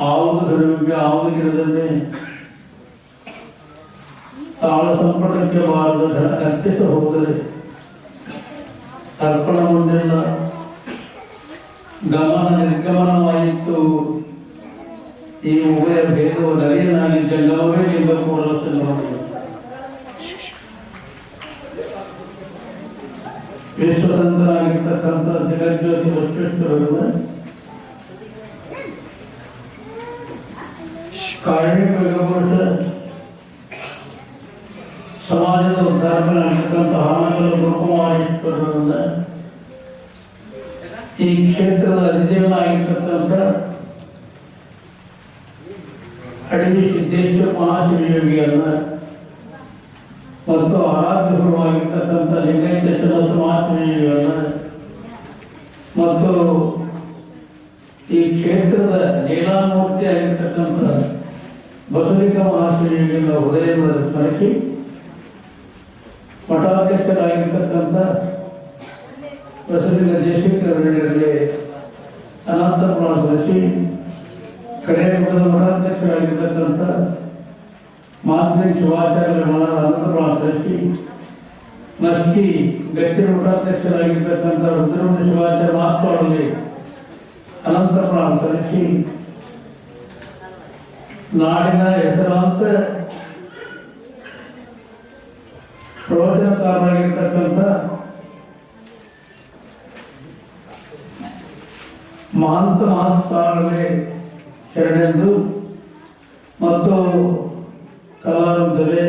ಆವುದು ಧರುವಿಗೆ ಆವುದು ಗಿಡದಲ್ಲಿ ತಾಳ ಸಂಪಟಕ್ಕೆ ಬಾರದ ಅರ್ಪಿಸ ಹೋದರೆ ಅರ್ಪಣ ಮುಂದೆಲ್ಲ ಗಮನ ನಿರ್ಗಮನವಾಯಿತು ಈ ಉಭಯ ಭೇದವು ನರಿಯನಾಗಿ ಜಂಗಮವೇ ನಿಂದ ಕೂಡಲು ಸಲ್ಲಬಹುದು ವಿಶ್ವತಂತ್ರನಾಗಿರ್ತಕ್ಕಂಥ ಜಗಜ್ಯೋತಿ ಬಸವೇಶ್ವರರು ಕಾರ್ಮಿಕ ಯುಗಪುರುಷ ಸಮಾಜದ ಉದ್ಧಾರಕನಾಗಿರ್ತಕ್ಕಂಥ ಹಾನಗಲ ಗುರುಕುಮಾರೇಶ್ವರರನ್ನ ಈ ಕ್ಷೇತ್ರದ ಅಧಿದೇವನಾಗಿರ್ತಕ್ಕಂಥ ಅಡವಿ ಸಿದ್ದೇಶ್ವರ ಮಹಾಶಿವಯೋಗಿಯನ್ನ ಮತ್ತು ಆರಾಧ್ಯ ಗುರುವಾಗಿರ್ತಕ್ಕಂಥ ಲಿಂಗೈಕೇಶ್ವರ ಸಮಾಜವನ್ನು ಮತ್ತು ಈ ಕ್ಷೇತ್ರದ ಲೀಲಾಮೂರ್ತಿ ಆಗಿರ್ತಕ್ಕಂಥ ಬಸಲಿಕ ಮಹಾಶ್ರೀಯಿಂದ ಹೃದಯದ ಸ್ಮರಿಸಿ ಮಠಾಧ್ಯಕ್ಷರಾಗಿರ್ತಕ್ಕಂಥ ಬಸಲಿಕ ದೇಶಿಕರಿಗೆ ಅನಂತಪುರ ಸ್ಮರಿಸಿ ಕಡೆಯ ಮಠದ ಮಠಾಧ್ಯಕ್ಷರಾಗಿರ್ತಕ್ಕಂಥ ಮಾತ್ರಿ ಶಿವಾಚಾರ್ಯ ಮನ ಅನಂತಪುರ ಸ್ಮರಿಸಿ ಮಸ್ಕಿ ಗಟ್ಟಿ ಮಠಾಧ್ಯಕ್ಷರಾಗಿರ್ತಕ್ಕಂಥ ರುದ್ರಮಣ ಶಿವಾಚಾರ್ಯ ವಾಸ್ತವದಲ್ಲಿ ಅನಂತಪುರ ಸಲ್ಲಿಸಿ ನಾಡಿನ ಹೆಸರಾಂತ ಪ್ರವಚನಕಾರರಾಗಿರ್ತಕ್ಕಂಥ ಮಹಂತ ಮಹಾಸ್ವಾಮಿಗೆ ಶರಣೆಂದು ಮತ್ತು ಕಲಾವಿದರೆ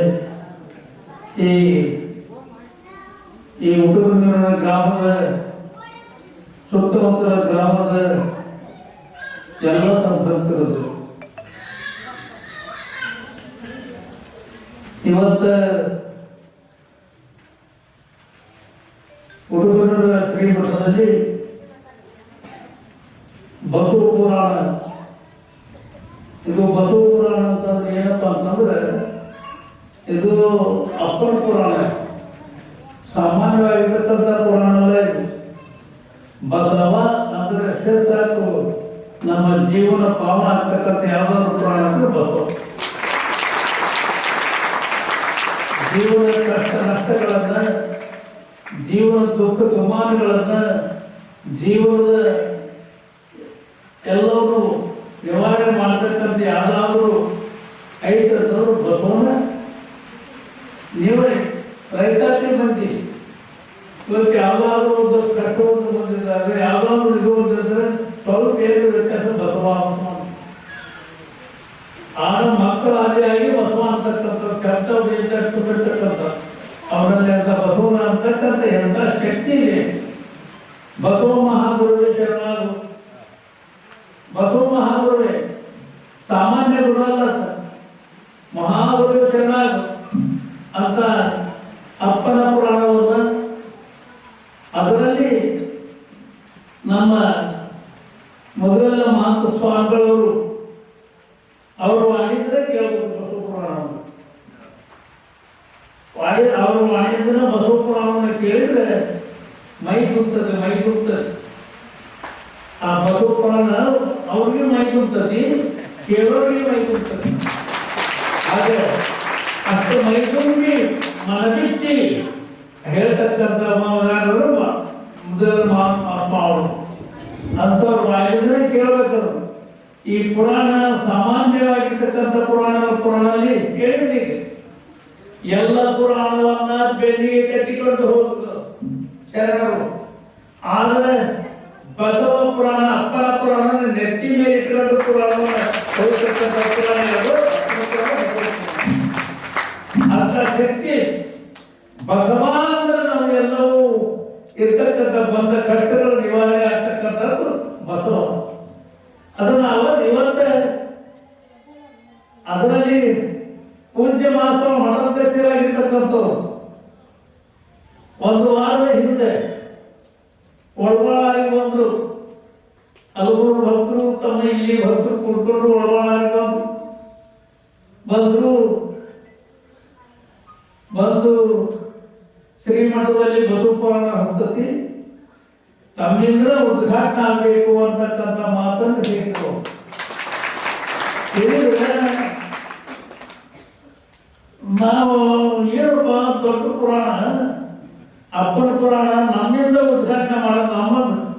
ಈ ಈ ಉಟುಂಬ ಗ್ರಾಮದ ಸುತ್ತಮುತ್ತಲ ಗ್ರಾಮದ ಎಲ್ಲ ಸಂಪರ್ಕರದು ಇವತ್ತ ಉಡುಗರ ಶ್ರೀಮಠದಲ್ಲಿ ಬಸವ ಪುರಾಣ. ಇದು ಬಸವ ಪುರಾಣ ಅಂತಂದ್ರೆ ಏನಪ್ಪಾ ಅಂತಂದ್ರೆ ಇದು ಅಪ್ಪನ ಪುರಾಣ. ಸಾಮಾನ್ಯವಾಗಿರ್ತಕ್ಕಂಥ ಪುರಾಣವೇ ಬಸವ ಅಂದ್ರೆ ಸಾಕು. ನಮ್ಮ ಜೀವನ ಪಾವನ ಆಗ್ತಕ್ಕಂಥ ಯಾವ್ದಾದ್ರು ಪುರಾಣ ಅಂದ್ರೆ ಬಸವ. ಜೀವನ ಕಷ್ಟ ನಷ್ಟಗಳನ್ನ ಜೀವನದ ದುಃಖ ದುಮಾನಗಳನ್ನ ಜೀವನದ ಎಲ್ಲವನ್ನು ನಿವಾರಣೆ ಮಾಡ್ತಕ್ಕಂಥ ಯಾವ್ದಾದ್ರು ಐತಂತಂದ್ರು ಬಸವನ ನೀವೇ ರೈತಾಪಿ ಮಂದಿ ಇವತ್ತು ಯಾವ್ದಾದ್ರು ಒಂದು ಕಟ್ಟುವಂತ ಬಂದಿದ್ದಾರೆ, ಯಾವ್ದಾದ್ರು ಇದು ಬಂದಿದ್ರೆ ಸ್ವಲ್ಪ ಏನು ವ್ಯತ್ಯಾಸ ಬಸವ. ಆಗ ಮಕ್ಕಳ ಆದಿಯಾಗಿ ಬಸವ ಅಂತಕ್ಕಂಥ ಕರ್ತವ್ಯ ಅವರ ಅಂತ ಬಸವನ ಅಂತಕ್ಕಂಥ ಎಂಥ ಶಕ್ತಿ ಇದೆ? ಬಸವ ಮಹಾಗುರುವೇ ಶರಣಾಗು. ಬಸವ ಮಹಾಗುರುವೇ ಸಾಮಾನ್ಯ ಗುರು ಅಲ್ಲ ಆತ. ಮಹಾಗುರುವೇ ಶರಣಾಗು. ಅಂತ ಅಪ್ಪನ ಪುರಾಣವನ್ನು ಅದರಲ್ಲಿ ನಮ್ಮ ಮೊದಲ ಮಹಂತ ಸ್ವಾಮಿಗಳವರು ಅವರು ಮಾಡಿದ್ರೆ ಕೇಳಬೇಕು ಬಸವ ಪುರಾಣವನ್ನು ವಾಡಿ ಅವರು ಮಾಡಿದ್ರೆ ಬಸವ ಪುರಾಣವನ್ನು ಕೇಳಿದ್ರೆ ಮೈ ಕುಂತದೆ ಮೈ ಕುಂತದೆ ಆ ಬಸವಪುರಾಣ ಅವ್ರಿಗೆ ಮೈ ಕುಂತತಿ ಕೇಳೋರಿಗೆ ಮೈ ಕುಂತದೆ ಹಾಗೆ ಅಷ್ಟು ಮೈ ತುಂಬಿ ಮನಬಿಚ್ಚಿ ಹೇಳ್ತಕ್ಕಂಥ ಯಾರು ಮೊದಲ ಅವರು ಅಂಥವ್ರು ಮಾಡಿದ್ರೆ ಕೇಳಬೇಕು ಈ ಪುರಾಣ ಸಾಮಾನ್ಯವಾಗಿರ್ತಕ್ಕಂಥ ಪುರಾಣ ಪುರಾಣದಲ್ಲಿ ಕೇಳಿದ್ದೀರಿ ಎಲ್ಲ ಪುರಾಣವನ್ನ ಬೆನ್ನಿಗೆ ಕಟ್ಟಿಕೊಂಡು ಹೋಗುದು ಶರಣರು, ಆದರೆ ಬಸವ ಪುರಾಣ, ಅಪ್ಪನ ಪುರಾಣ ನೆತ್ತಿ ಮೇಲೆ ಇಟ್ಕೊಂಡು ಪುರಾಣವನ್ನು ಹೋಗ್ತಕ್ಕಂಥ ಪುರಾಣ ಯಾವುದು? ಅಂತ ಶಕ್ತಿ ಬಸವ ಅಂದ್ರೆ ಎಲ್ಲವೂ ಇರ್ತಕ್ಕಂಥ ಬಂದ ಕಷ್ಟಗಳು ನಿವಾರಣೆ ಆಗ್ತಕ್ಕಂಥದ್ದು ಬಸವ ಅದನ್ನ ಅವತ್ತು ಇವತ್ತ ಅದರಲ್ಲಿ ಪೂಜ್ಯ ಮಾತ್ರ ಮಠಾಧ್ಯಕ್ಷರಾಗಿರ್ತಕ್ಕಂಥವ್ರು ಒಂದು ವಾರದ ಹಿಂದೆ ಒಳಗೊಳಾಗಿ ಬಂದ್ರು ಹಲವರು ಭಕ್ತರು ತಮ್ಮ ಇಲ್ಲಿ ಭಕ್ತರು ಕೂತ್ಕೊಂಡು ಒಳಗೊಳಾಗಿ ಬಂದ್ರು. ಬಂದ್ರು. ಬಂದು ಶ್ರೀಮಠದಲ್ಲಿ ಬಸವ ಹಂತತಿ ತಮ್ಮಿಂದ ಉದ್ಘಾಟನೆ ಆಗಬೇಕು ಅಂತಕ್ಕಂಥ ಮಾತನ್ನು ಹೇಳಿದ್ರೆ ನಾವು ಏನಪ್ಪ ದೊಡ್ಡ ಪುರಾಣ ಅಪ್ಪನ ಪುರಾಣ ನಮ್ಮಿಂದ ಉದ್ಘಾಟನೆ ಮಾಡೋದು ನಮ್ಮ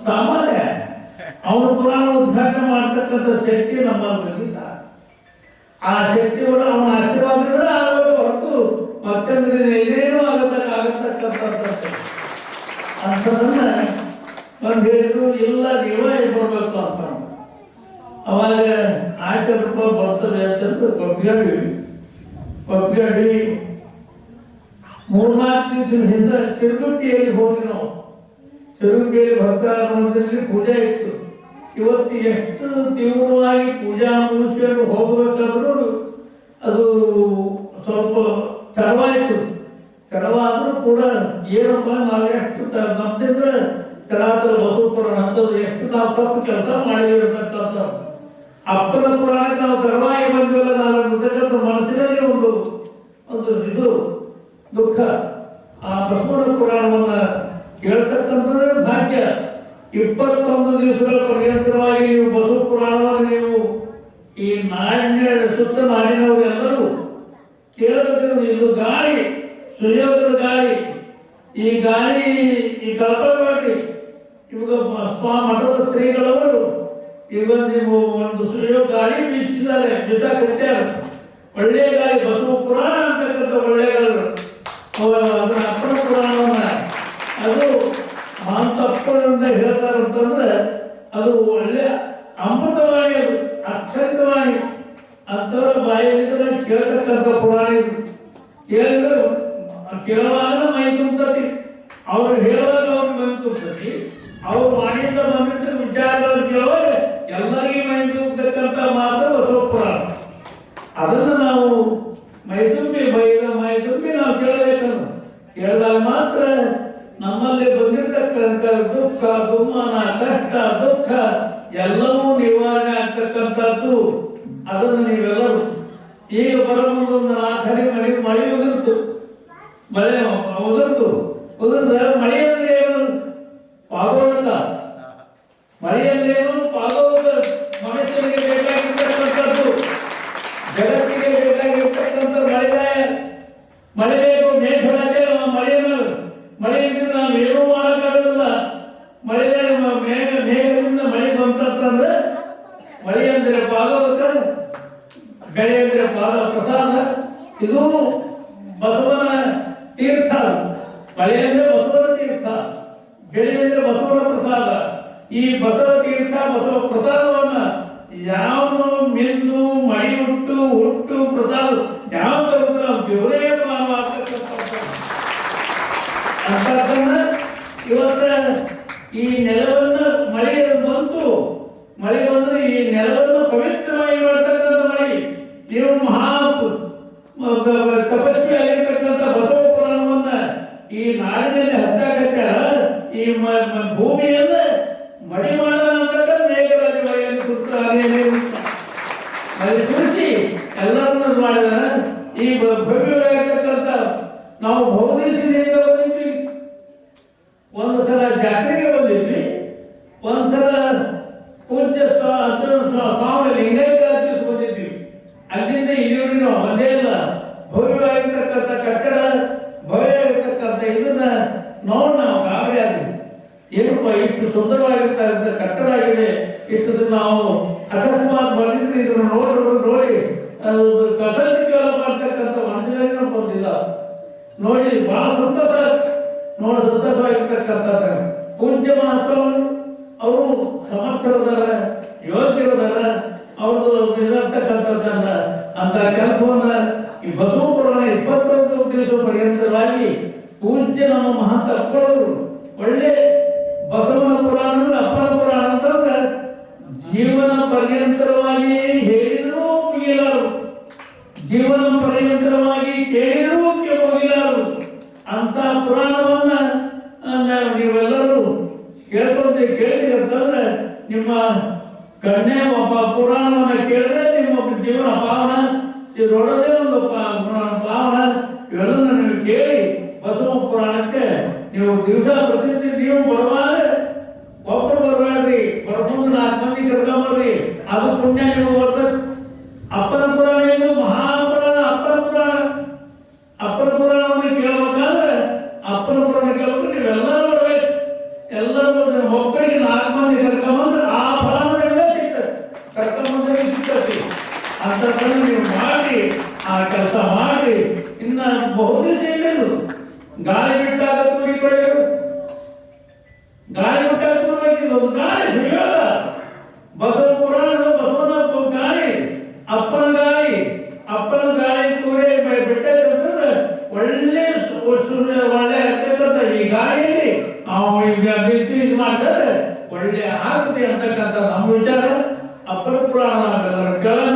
ಸಾಮಾನ್ಯ. ಅವನ ಪುರಾಣ ಉದ್ಘಾಟನೆ ಮಾಡ್ತಕ್ಕಂಥ ಶಕ್ತಿ ನಮ್ಮಲ್ಲಿ ಬಂದಿಲ್ಲ ಆ ಶಕ್ತಿ ಕೂಡ ಅವನ ಆಶೀರ್ವಾದ ಇದ್ರೆ ಆಗಬೇಕು ಹೊರತು ಮತ್ತೊಂದ್ರೆ ಏನೇನು ಆಗಬೇಕು ಆಗತಕ್ಕಂಥದ್ದು ಅಂಥದನ್ನ ಒಂದು ಹೇಳಿದ್ರು, ಇಲ್ಲ, ನೀವೇ ಕೊಡ್ಬೇಕು ಅಂತ. ಅವಾಗ ರೂಪಾಯಿ ಬರ್ತದೆ ಅಂತ ಒಪ್ಪಿಗೆ ಒಪ್ಪಿಗೆ ಮೂರ್ನಾಲ್ಕು ದಿವಸದ ಹಿಂದೆ ತಿರುಗುಟ್ಟಿಯಲ್ಲಿ ಹೋಗಿ ನಾವು. ತಿರುಗುಟ್ಟಿಯಲ್ಲಿ ಭಕ್ತಾರಮಣದಲ್ಲಿ ಪೂಜೆ ಇತ್ತು. ಇವತ್ತು ಎಷ್ಟು ತೀವ್ರವಾಗಿ ಪೂಜಾ ಮನುಷ್ಯರು ಹೋಗಬೇಕಾದ್ರೂ ಅದು ಸ್ವಲ್ಪ ತಡವಾಯಿತು ತಡವಾದರೂ ಕೂಡ ಏನಪ್ಪ ನಾವು ಎಷ್ಟು ನಮ್ದಿದ್ರೆ ತರಾತರ ಬಸವಪುರ ಅಂತದ್ದು ಎಷ್ಟು ನಾವು ತಪ್ಪು ಕೆಲಸ ಮಾಡಿರ್ತಕ್ಕಂಥ ಅಪ್ಪನ ಪುರಾಣಕ್ಕೆ ನಾವು ತರುವಾಯ ಬಂದಿವಲ್ಲ, ನಾನು ಇರ್ತಕ್ಕಂಥ ಮನಸ್ಸಿನಲ್ಲಿ ಒಂದು ಒಂದು ಇದು, ದುಃಖ. ಆ ಬಸವನ ಪುರಾಣವನ್ನ ಕೇಳ್ತಕ್ಕಂಥದ್ದೇ ಭಾಗ್ಯ. ಇಪ್ಪತ್ತೊಂದು ದಿವಸಗಳ ಪರ್ಯಂತರವಾಗಿ ನೀವು ಬಸವ ಪುರಾಣವನ್ನು ನೀವು ಈ ನಾಡಿನ ಸುತ್ತ ನಾಡಿನವರೆಲ್ಲರೂ ಕೇಳಬೇಕು ಇದು ಗಾಳಿ ಸುಯೋಗದ ಗಾಳಿ. ಈ ಗಾಳಿ ಈ ಕಲ್ಪನೆ ಇವಾಗ ಸ್ವಾ ಮಠದ ಶ್ರೀಗಳವರು ನೀವು ಒಂದು ಸುಳ್ಳು ಗಾಳಿ ಬೀಸಿದ್ದಾರೆ. ಬಿದ್ದ ಕಟ್ಟ್ಯಾರ. ಒಳ್ಳೆಯ ಗಾಳಿ, ಬಸವ ಪುರಾಣ ಅಂತಕ್ಕಂಥ ಒಳ್ಳೆ ಗಾಳಿ ಅದರ ಅಪ್ಪನ ಪುರಾಣವನ್ನ ಅದು ಮಾಂತಪ್ಪನಿಂದ ಹೇಳ್ತಾರಂತಂದ್ರೆ ಅದು ಒಳ್ಳೆಯ ಅಮೃತವಾಣಿ ಅದು ಅಕ್ಷರಿತವಾಣಿ ಅಂಥವ್ರ ಬಾಯಿಯಿಂದ ಕೇಳ್ತಕ್ಕಂಥ ಪುರಾಣ ಇದು. ಕೇಳಿದ್ರೆ ಕೇಳುವಾಗ ಮೈ ತುಂಬ ಅವ್ರು ಹೇಳುವಾಗ ಅವ್ರ ಮೈ ತುಂಬತತಿ ಅವ್ರು ಮಾಡಿದ ಬಂದಿದ್ದ ವಿಚಾರಗಳು ಕೇಳುವಾಗ ಎಲ್ಲರಿಗೂ ಮೈ ತುಂಬತಕ್ಕಂಥ ಮಾತು ಬಸವ ಪುರಾಣ ಅದನ್ನು ನಾವು ಮೈದುಂಬಿ ಬೈದ ಮೈದುಂಬಿ ನಾವು ಕೇಳಬೇಕಂದ್ರೆ ಕೇಳಿದಾಗ ಮಾತ್ರ ನಮ್ಮಲ್ಲಿ ಬಂದಿರತಕ್ಕಂಥ ದುಃಖ ದುಮ್ಮನ ಕಷ್ಟ ದುಃಖ ಎಲ್ಲವೂ ನಿವಾರಣೆ ಆಗ್ತಕ್ಕಂಥದ್ದು ಅದನ್ನು ನೀವೆಲ್ಲರೂ ಈಗ ಬರಬಹುದೊಂದು ನಾಲ್ಕು ಹನಿ ಮಳೆ ಮಳೆ ಉದುರ್ತು. ಮಳೆ ಉದುರ್ತು. ಉದುರ್ದ ಮಳೆ ಅಂದ್ರೆ ಏನು ಪಾಗೋದಲ್ಲ. ಮಳೆಯಲ್ಲೇನು ಪಾಗೋದ ಮನುಷ್ಯನಿಗೆ ಬೇಕಾಗಿರ್ತಕ್ಕಂಥದ್ದು. ಜಗತ್ತಿಗೆ ಬೇಕಾಗಿರ್ತಕ್ಕಂಥ ಮಳೆ ಮಳೆ ಬೇಕು, ಮೇಘರಾಜೆ ಮಳೆಯನ್ನು ಮಳೆಯಿಂದ ನಾವು ಏನೂ ಮಾಡೋಕ್ಕಾಗಲ್ಲ ಮಳೆ ಮೇಘ ಮೇಘದಿಂದ ಮಳೆ ಬಂತಂತಂದ್ರೆ ಮಳೆ ಅಂದ್ರೆ ಪಾದೋದಕ ಬೆಳೆ ಅಂದ್ರೆ ಪಾದ ಪ್ರಸಾದ ಇದು ಬಸವನ ತೀರ್ಥ. ಮಳೆ ಬಸವನ ತೀರ್ಥ. ಬೆಳೆಯಂದ್ರೆ ಬಸವನ ಪ್ರಸಾದ. ಈ ಬಸವ ತೀರ್ಥ, ಬಸವ ಪ್ರಸಾದವನ್ನ ಯಾವ ಮಿಂದು ಮೈ ಹುಟ್ಟು ಹುಟ್ಟು ಪ್ರಸಾದ. ಯಾವ ನಾವು ದೇವರೇ ನಾಡಿನಲ್ಲಿ ಹತ್ತಾಗತ್ತ ಈ ಭೂಮಿಯನ್ನು ಮಡಿ ಮಾಡಲಾಗ ಮೇಘರಾಜ ಬಾಯಿಯನ್ನು ಕುರಿತು ಅಲ್ಲಿ ಬಹಳ ಸಂತೋಷ ನೋಡ ಸಂತೋಷವಾಗಿರ್ತಕ್ಕಂಥದ್ದು ಪೂಜ್ಯ ಮಹತ್ವವನ್ನು ಅವರು ಸಮರ್ಥರದಾರ, ಯೋಗ್ಯರದಾರ ಅವ್ರದ್ದು ಇರತಕ್ಕಂಥದ್ದನ್ನ. ಅಂತ ಕೆಲಸವನ್ನ ಈ ಬಸವ ಪುರಾಣ ಇಪ್ಪತ್ತೊಂದು ದಿವಸ ಪರ್ಯಂತವಾಗಿ ಪೂಜ್ಯ ನಮ್ಮ ಮಹಂತ ಅಪ್ಪಳವರು ಒಳ್ಳೆ ಬಸವನ ಪುರಾಣ ಅಪ್ಪನ ಪುರಾಣ ಅಂತಂದ್ರೆ ಜೀವನ ಪರ್ಯಂತರವಾಗಿ ಹೇಳಿದರೂ ಮುಗಿಲಾರು ಜೀವನ ಪರ್ಯಂತರವಾಗಿ ಕೇಳಿದರೂ ಅಂತ ಪುರಾಣವನ್ನ ನೀವೆಲ್ಲರೂ ಕೇಳ್ಕೊಂಡು ಕೇಳಿದ್ರಂತಂದ್ರೆ ನಿಮ್ಮ ಕಣ್ಣೆ ಒಬ್ಬ ಪುರಾಣವನ್ನ ಕೇಳಿದ್ರೆ ನಿಮ್ಮ ಜೀವನ ಪಾವನ ಇದರೊಡನೆ ಒಂದು ಪಾವನ ಇವೆಲ್ಲ ನೀವು ಕೇಳಿ ಬಸವ ಪುರಾಣಕ್ಕೆ ನೀವು ದಿವಸ ಪ್ರತಿನಿಧಿ ನೀವು ಬರುವಾಗ ಒಬ್ಬರು ಬರಬೇಡ್ರಿ ಬರಬಹುದು, ನಾಲ್ಕು ಮಂದಿ ಕರ್ಕೊಂಡ್ಬರ್ರಿ ಅದು ಪುಣ್ಯ ನೀವು ಕೆಲಸವನ್ನು ನೀವು ಮಾಡಿ, ಆ ಕೆಲಸ ಮಾಡಿ, ಇನ್ನ ಬಹುದೇ ಎಲ್ಲದು ಗಾಳಿ ಬಿಟ್ಟಾಗ ತೂರಿಕೊಳ್ಳಿರು ಗಾಳಿ ಬಿಟ್ಟಾಗ ತೂರಬೇಕಿಲ್ಲ ಒಂದು ಗಾಳಿ ಹೇಳಲ್ಲ ಬಸವ ಪುರಾಣದ ಬಸವನ ಗಾಳಿ, ಅಪ್ಪನ ಗಾಳಿ ಅಪ್ಪನ ಗಾಳಿ ತೂರೇ ಬಿಟ್ಟಂದ್ರೆ ಒಳ್ಳೆ ಸೂರ್ಯ, ಒಳ್ಳೆ ಈ ಗಾಳಿಯಲ್ಲಿ ನಾವು ಈಗ ಬಿಸಿ ಇದು ಮಾಡ್ತಾರೆ ಒಳ್ಳೆ ಆಗುತ್ತೆ ಅಂತಕ್ಕಂಥ ನಮ್ಮ ವಿಚಾರ. ಅಪ್ಪನ ಪುರಾಣ ಕೇಳೋಣ.